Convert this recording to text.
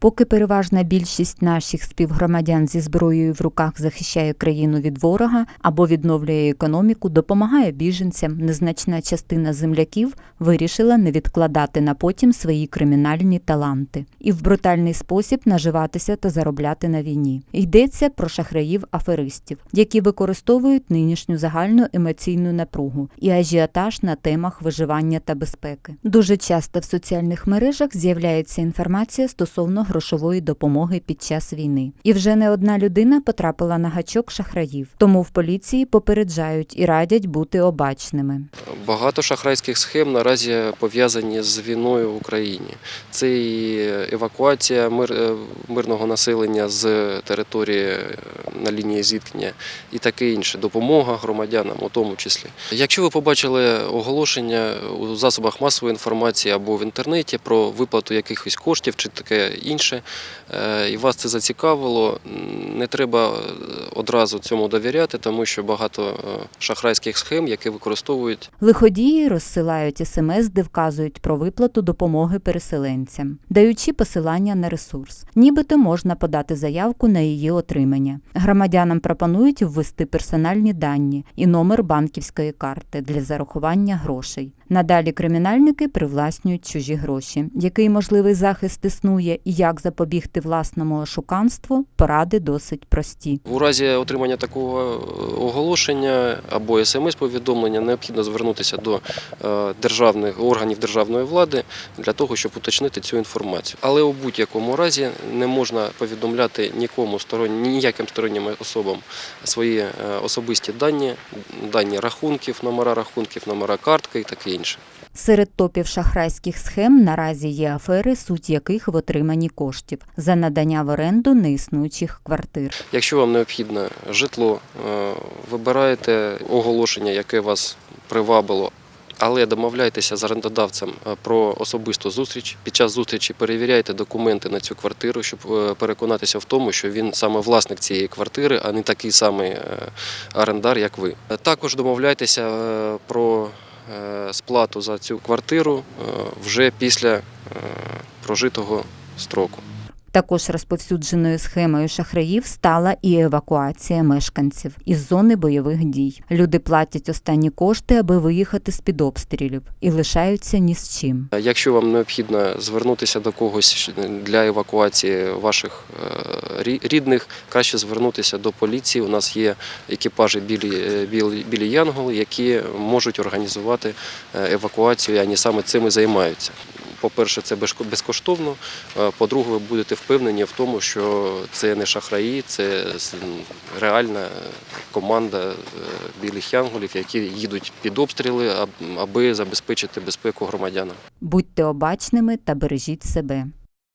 Поки переважна більшість наших співгромадян зі зброєю в руках захищає країну від ворога або відновлює економіку, допомагає біженцям, незначна частина земляків вирішила не відкладати на потім свої кримінальні таланти і в брутальний спосіб наживатися та заробляти на війні. Йдеться про шахраїв-аферистів, які використовують нинішню загальну емоційну напругу і ажіотаж на темах виживання та безпеки. Дуже часто в соціальних мережах з'являється інформація стосовно грошової допомоги під час війни. І вже не одна людина потрапила на гачок шахраїв. Тому в поліції попереджають і радять бути обачними. Багато шахрайських схем наразі пов'язані з війною в Україні. Це і евакуація е, мирного населення з території е, на лінії зіткнення і таке інше. Допомога громадянам у тому числі. Якщо ви побачили оголошення у засобах масової інформації або в інтернеті про виплату якихось коштів чи таке інше, е, і вас це зацікавило, не треба е, одразу цьому довіряти, тому що багато е, шахрайських схем, які використовують Лиходії розсилають смс, де вказують про виплату допомоги переселенцям, даючи посилання на ресурс. Нібито можна подати заявку на її отримання. Громадянам пропонують ввести персональні дані і номер банківської карти для зарахування грошей. Надалі кримінальники привласнюють чужі гроші. Який можливий захист існує і як запобігти власному ошуканству, поради досить прості. У разі отримання такого е, оголошення або смс-повідомлення необхідно звернутися до е, державних органів державної влади для того, щоб уточнити цю інформацію. Але у будь-якому разі не можна повідомляти нікому стороннім, ніяким стороннім особам свої е, особисті дані, дані рахунків, номера рахунків, номера картки і таке. Серед топів шахрайських схем наразі є афери, суть яких в отриманні коштів за надання в оренду неіснуючих квартир. Якщо вам необхідне житло, е, вибираєте оголошення, яке вас привабило. Але домовляйтеся з орендодавцем е, про особисту зустріч. Під час зустрічі перевіряйте документи на цю квартиру, щоб е, переконатися в тому, що він саме власник цієї квартири, а не такий самий орендар, як ви. Також домовляйтеся про сплату за цю квартиру е, вже після е, прожитого строку. Також розповсюдженою схемою шахраїв стала і евакуація мешканців із зони бойових дій. Люди платять останні кошти, аби виїхати з під обстрілів, і лишаються ні з чим. Якщо вам необхідно звернутися до когось для евакуації ваших е, рідних, краще звернутися до поліції. У нас є екіпажі білі, е, білі, білі Янголи, які можуть організувати е, евакуацію, і вони саме цим і займаються. По-перше, це безкоштовно. Е, По-друге, ви будете впевнені в тому, що це не шахраї, це реальна команда е, білих янголів, які їдуть під обстріли, аб- аби забезпечити безпеку громадянам. Будьте обачними та бережіть себе.